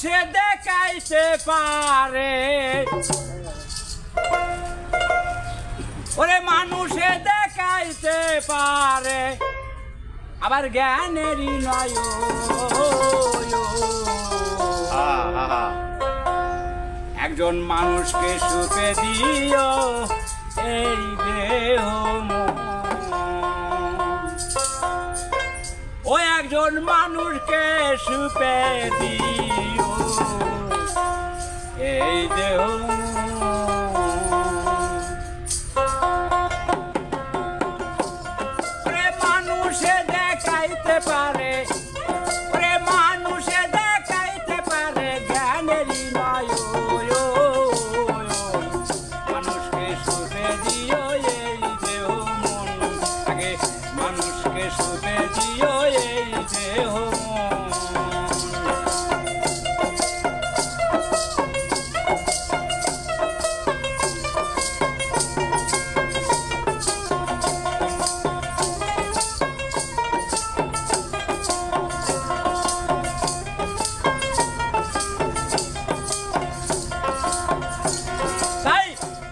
সে দেখাইতে পারে। ওরে মানুষে দেখাইতে পারে। আবার জ্ঞানেরই নয় একজন মানুষকে সুখে দিও, এই দেহ ও একজন মানুষকে সুপে দিও। এই দেহ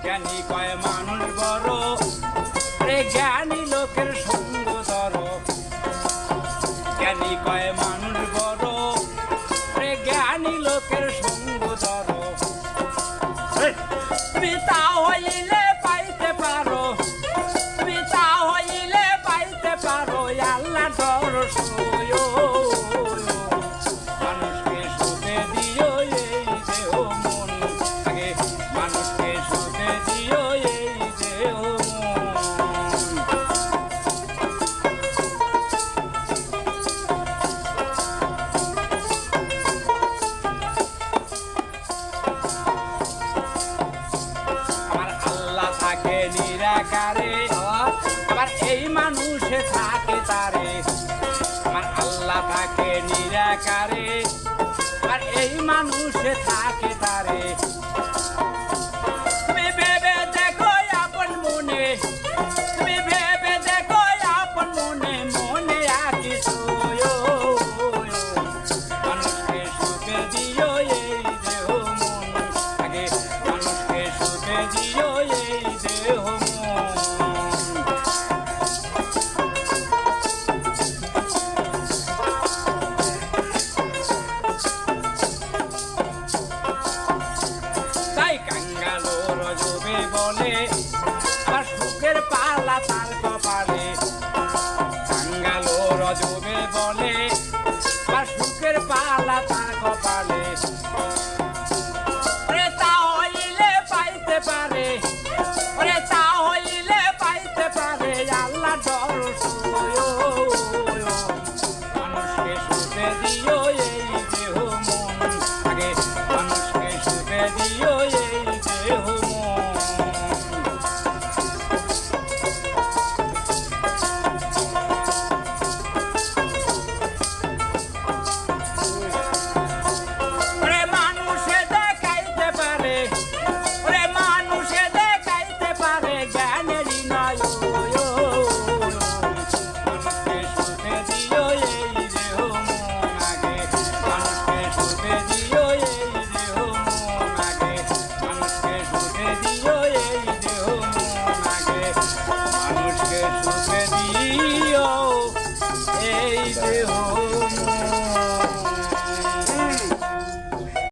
জ্ঞানী কয় মানুষ বড় 你打我你 নিরাকারে। আমার এই মানুষে থাকে তারে। আমার আল্লাহ থাকে নিরাকারে। আর এই মানুষে থাকে তারে। pa pa pa pa pa pa Oh.